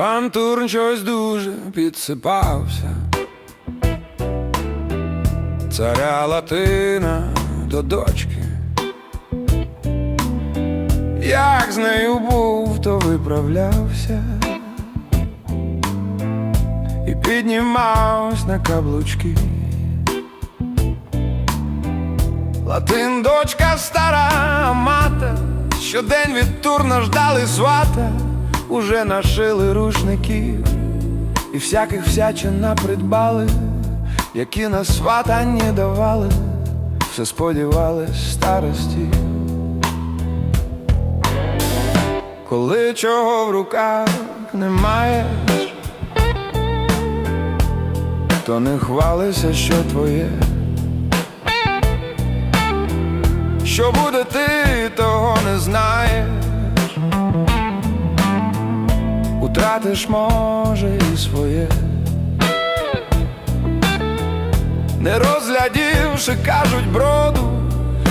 Пан Турн щось дуже підсипався. Царя Латина до дочки. Як з нею був, то виправлявся і піднімався на каблучки. Латин дочка стара мати, щодень від турна ждали свата, уже нашили рушників і всяких всячин напридбали, які на сватанні давали, все сподівались старості. Коли чого в руках не маєш, то не хвалися, що твоє. Що буде ти, того не знаєш. Утратиш, може, і своє. Не розглядівши, кажуть броду,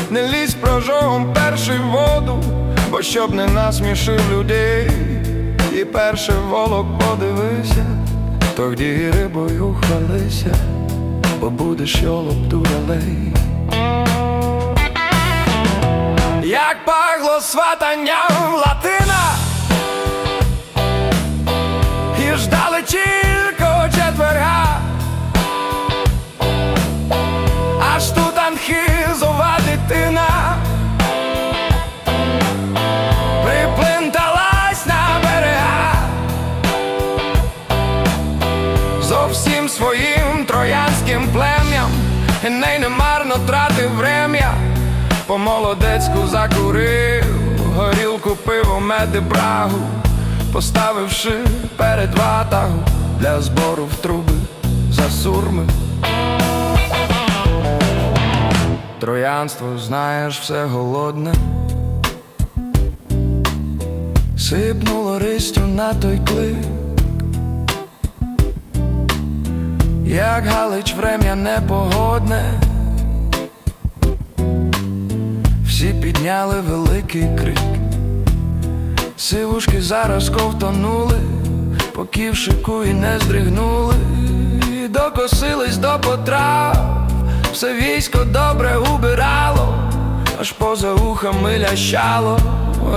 не лізь прожогом перший в воду, бо щоб не насмішив людей, і перше волок подивися, тоді рибою хвалися, бо будеш йолоп дуралей. Як пагло сватанням латина, зовсім своїм троянським плем'ям, і ней не марно тратив врем'я. По молодецьку закурив, горілку пиво, меди брагу, поставивши перед ватагу для збору в труби за сурми. Троянство, знаєш, все голодне. Сипнуло ристю на той клик, як Галич врем'я непогодне. Всі підняли великий крик, сивушки зараз ковтонули, поки в шику і не здригнули, і докосились до потрав, все військо добре убирало, аж поза ухами лящало,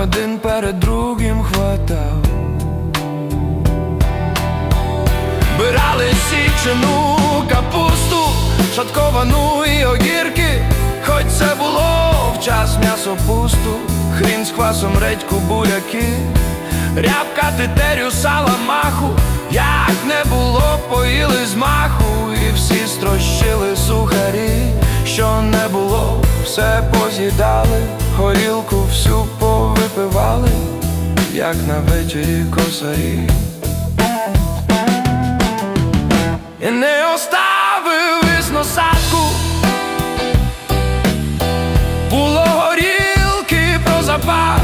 один перед другим хватав. Бирали січену капусту, шатковану і огірки, хоч це було в час м'ясо пусту, хрін з квасом редьку буряки, рябка тетерю сала маху, як не було, поїли з маху, і всі строщили сухарі, що не було, все поз'їдали, горілку всю повипивали, як на вечері косарі. І не оставив із носатку. Було горілки про запас.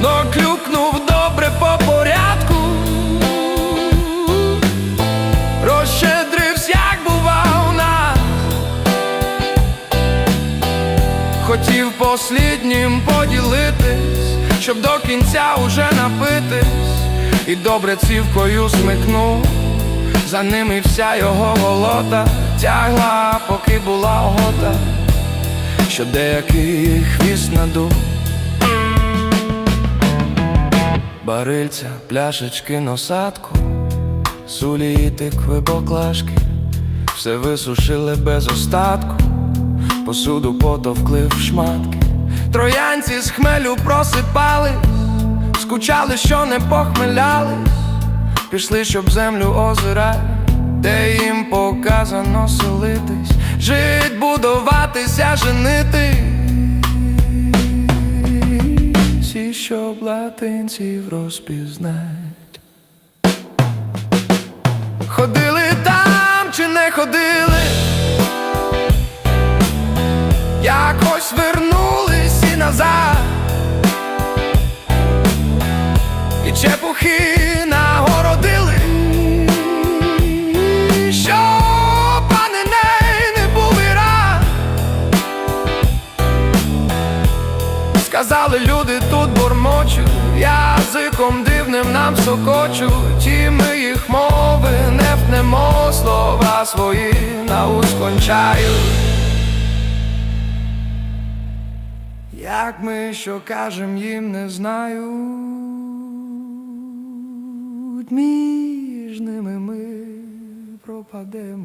Но клюкнув добре по порядку. Розщедрився, як бував у нас Хотів посліднім поділитись, щоб до кінця уже напитись, і добре цівкою смикнув, за ними вся його голота тягла, поки була охота, що деякий хвіст надув. Барильця, пляшечки, носатку, сулі і тикви, баклажки, все висушили без остатку посуду потовкли в шматки. Троянці з хмелю просипались, скучали, що не похмелялись, пішли, щоб землю озирать, де їм показано селитись, жить, будуватися, женити. Всі, щоб латинців розпізнать. Ходили там чи не ходили? Якось вернулись язиком дивним нам сокочуть, і ми їх мови не втнемо, слова свої на ускончають. Як ми що кажем, їм не знають, між ними ми пропадемо.